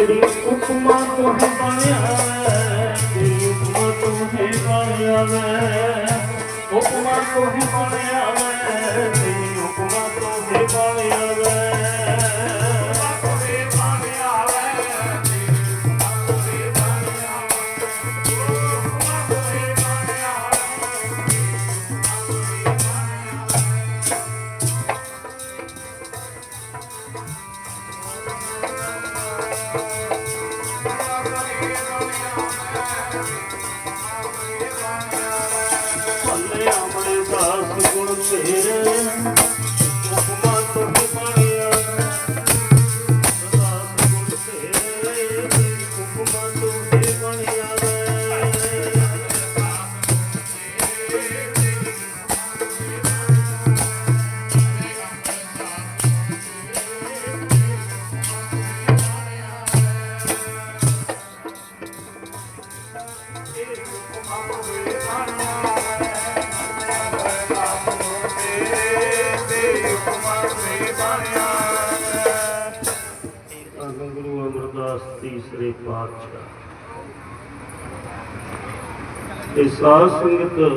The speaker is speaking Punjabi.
ਤੇਰੀ ਹੁਕਮਾਂ ਤੋਂ ਹੈ ਬਣਿਆ ਮੈਂ ਤੇਰੀ ਹੁਕਮਾਂ ਤੋਂ ਹੈ ਬਣਿਆ ਮੈਂ ਹੁਕਮਾਂ ਤੋਂ ਹੈ ਬਣਿਆ ਮੈਂ ਤੇਰੀ ਹੁਕਮਾਂ ਤੋਂ ਹੈ ਬਣਿਆ Thank you. ਗੁਰੂ ਤੀਸਰੇ ਪਾਤਸ਼ਾਹ। ਇਹ ਸਾਧ ਸੰਗਤ